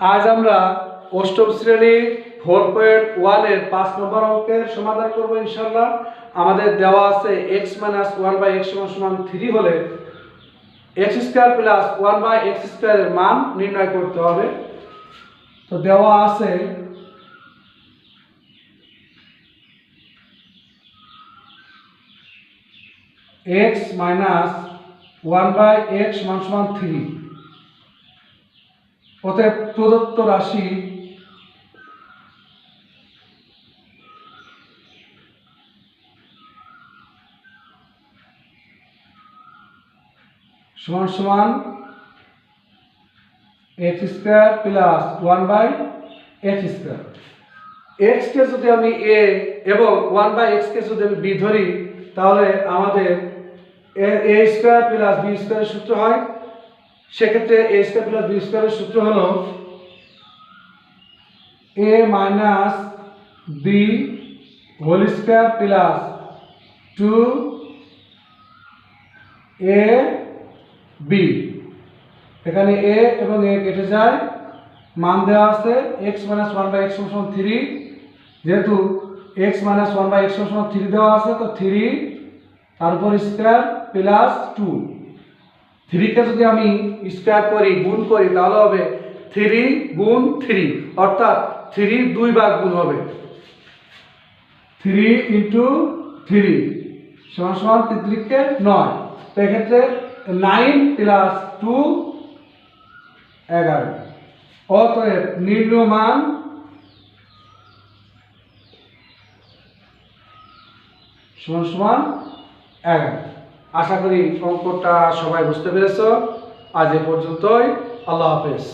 আজ আমরা অষ্টম শ্রেণি ফোর পয়েন্ট ওয়ানের পাঁচ নম্বর অঙ্কের সমাধান করব ইনশাল্লাহ আমাদের দেওয়া আছে x minus one by x সমান সমান থ্রি হলে x square plus one by x স্কোয়ারের মান নির্ণয় করতে হবে। তো দেওয়া আছে x minus one by x সমান সমান থ্রি অতএব প্রদত্ত রাশি সমান সমান x square plus one by x square এক্সকে যদি আমি এ এবং ওয়ান বাই এক্সকে যদি আমি বি ধরি, তাহলে আমাদের এ স্কোয়ার প্লাস বি স্কোয়ারের সূত্র হয়। সেক্ষেত্রে এ স্কোয়ার প্লাস বি স্কোয়ারের সূত্র হলো A minus B whole square plus two A B এখানে এ এবং এ কেটে যায়, মান দেওয়া আছে x minus one by x সমান থ্রি যেহেতু x minus one by x সমান থ্রি দেওয়া আছে, তো থ্রি তারপর স্কোয়ার প্লাস টু থ্রিকে যদি আমি স্কোয়ার করি, গুণ করি, তাহলে হবে থ্রি গুণ থ্রি অর্থাৎ থ্রি দুই ভাগ গুণ হবে। থ্রি ইন্টু থ্রি সমান সমান তিত্রিককে নয়। তো এক্ষেত্রে নাইন প্লাস টু এগারো। অতএব নির্ণয় মান সমান সমান এগারো। আশা করি অঙ্কটা সবাই বুঝতে পেরেছ। আজ এ পর্যন্তই। আল্লাহ হাফেজ।